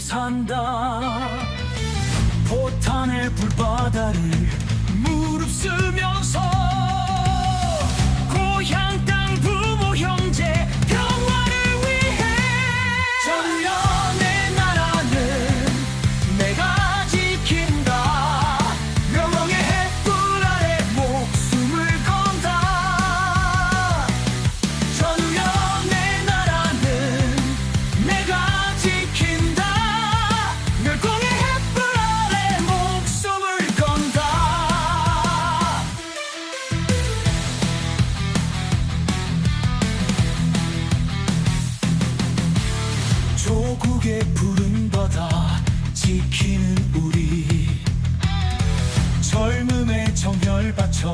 산다. 포탄의 불바다를 조국의 푸른 바다 지키는 우리. 젊음의 정열 바쳐